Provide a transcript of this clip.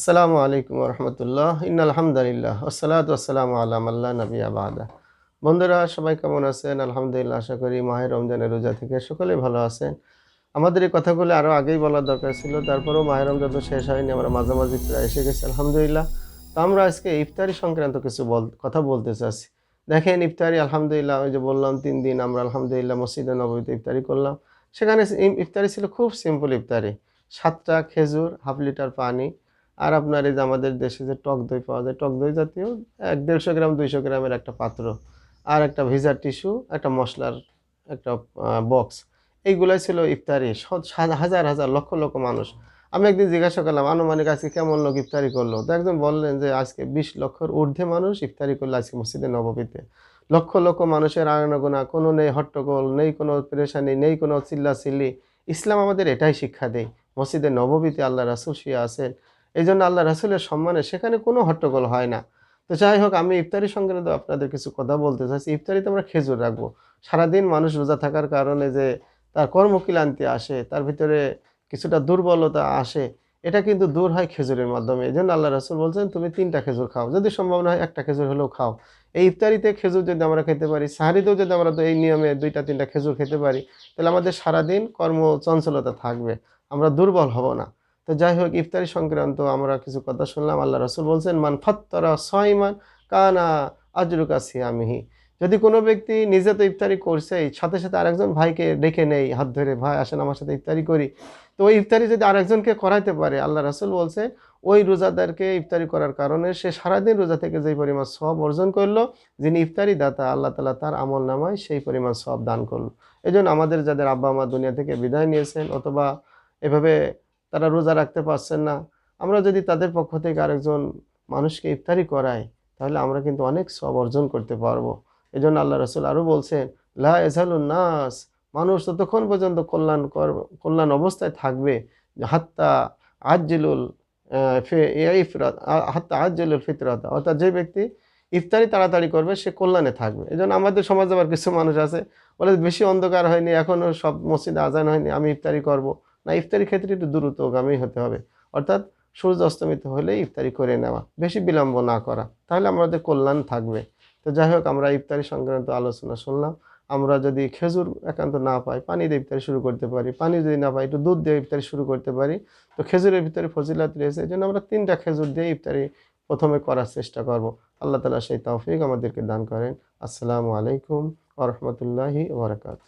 আসসালামু আলাইকুম রহমতুল্লাহ। ইনালহামদুলিল্লাহ আসসালাত আসসালামু আলাম আল্লাহ নবী আবাদা বন্ধুরা, সবাই কেমন আছেন? আলহামদুলিল্লাহ, আশা করি মাহের রমজানের রোজা থেকে সকলেই ভালো আছেন। আমাদের এই কথাগুলো আরও আগেই বলার দরকার ছিল, তারপরেও মাহের রমজান তো শেষ হয়নি, আমরা মাঝামাঝি প্রায় এসে গেছি, আলহামদুলিল্লাহ। তো আমরা আজকে ইফতারি সংক্রান্ত কিছু বল, কথা বলতে চাচ্ছি। দেখেন ইফতারি, আলহামদুলিল্লাহ, ওই যে বললাম, তিন দিন আমরা আলহামদুলিল্লাহ মসজিদে নবীতে ইফতারি করলাম। সেখানে ইফতারি ছিল খুব সিম্পল ইফতারি। সাতটা খেজুর, হাফ লিটার পানি আর আপনার এই যে আমাদের দেশে যে টক দই পাওয়া যায়, টক দই জাতীয় এক দেড়শো গ্রাম, দুইশো গ্রামের একটা পাত্র আর একটা ভিজার টিস্যু, একটা মশলার একটা বক্স এইগুলাই ছিল ইফতারি। হাজার হাজার, লক্ষ লক্ষ মানুষ। আমি একদিন জিজ্ঞাসা করলাম, আনুমানিক আজকে কেমন লোক ইফতারি করল? তো একজন বললেন যে, আজকে বিশ লক্ষর ঊর্ধ্বে মানুষ ইফতারি করল আজকে মসজিদে নববীতে। লক্ষ লক্ষ মানুষের আনাগোনা, কোনো নেই হট্টগোল, নেই কোনো পেরেশানি নেই কোনো চিল্লা চিল্লি ইসলাম আমাদের এটাই শিক্ষা দেয়। মসজিদে নববীতে আল্লাহ রাসুল শুয়ে আছেন। এই জন্য আল্লাহ রাসুলের সম্মানে সেখানে কোনো হট্টগোল হয় না। তো যাই হোক আমি ইফতারি সংক্রান্ত আপনাদের কিছু কথা বলতে চাইছি ইফতারিতে আমরা খেজুর রাখব। সারাদিন মানুষ রোজা থাকার কারণে যে তার কর্মক্লান্তি আসে, তার ভিতরে কিছুটা দুর্বলতা আসে, এটা কিন্তু দূর হয় খেজুরের মাধ্যমে। এই জন্য আল্লাহ রাসুল বলছেন, তুমি তিনটা খেজুর খাও। যদি সম্ভব না হয় একটা খেজুর হলেও খাও। এই ইফতারিতে খেজুর যদি আমরা খেতে পারি, সাহারিতেও যদি আমরা এই নিয়মে দুইটা, তিনটা খেজুর খেতে পারি, তাহলে আমাদের সারাদিন কর্মচঞ্চলতা থাকবে। আমরা দুর্বল হব না। তো যাই হোক ইফতারি সংক্রান্ত আমরা কিছু কথা শুনলাম। আল্লাহ রসুল বলছেন, মান ফাত্তরা সয়মান কানা আজরুকা সিয়ামিহি। যদি কোনো ব্যক্তি নিজে তো ইফতারি করছেই সাথে সাথে আরেকজন ভাইকে ডেকে নেই, হাত ধরে, ভাই, আসেন আমার সাথে ইফতারি করি। তো ওই ইফতারি যদি আরেকজনকে করাইতে পারে, আল্লাহ রাসুল বলছে ওই রোজাদারকে ইফতারি করার কারণে সে সারাদিন রোজা থেকে যেই পরিমাণ সব অর্জন করল, যিনি ইফতারি দাতা, আল্লাহ তালা তার আমল নামায় সেই পরিমাণ সব দান করল। এই জন্য আমাদের যাদের আব্বা মা দুনিয়া থেকে বিদায় নিয়েছেন, অথবা এভাবে তারা রোজা রাখতে পারছেন না। আমরা যদি তাদের পক্ষ থেকে আরেকজন মানুষকে ইফতারি করাই তাহলে আমরা কিন্তু অনেক সব অর্জন করতে পারব। এই জন্য আল্লাহ রসুল আরও বলছেন লা এজালুন নাস মানুষ ততক্ষণ পর্যন্ত কল্যাণ কর- কল্যাণ অবস্থায় থাকবে। হাত্তা আজিলুল আহ, ফে- হাত্তা আজিলুল ফিতরাত অর্থাৎ যে ব্যক্তি ইফতারি তাড়াতাড়ি করবে সে কল্যাণে থাকবে। এই জন্য আমাদের সমাজে আবার কিছু মানুষ আছে বলে বেশি অন্ধকার হয়নি এখনও সব মসজিদে আজান হয়নি আমি ইফতারি করব। না ইফতারি ক্ষেত্রে একটু দ্রুতগামী হতে হবে। অর্থাৎ সূর্য অস্তমিত হলে ইফতারি করে নেওয়া, বেশি বিলম্ব না করা। তাহলে আমাদের কল্যাণ থাকবে। তো যাই হোক, আমরা ইফতারি সংক্রান্ত আলোচনা শুনলাম। আমরা যদি খেজুর একান্ত না পাই, পানি দিয়ে ইফতারি শুরু করতে পারি। পানি যদি না পাই, একটু দুধ দিয়ে ইফতারি শুরু করতে পারি। তো খেজুরের ভিতরে ফজিলাত রয়েছে এই জন্য আমরা তিনটা খেজুর দিয়ে ইফতারি প্রথমে করার চেষ্টা করব। আল্লাহ তালা সেই তৌফিক আমাদেরকে দান করেন। আসসালামু আলাইকুম ওরহমতুল্লাহি ওবরাকাত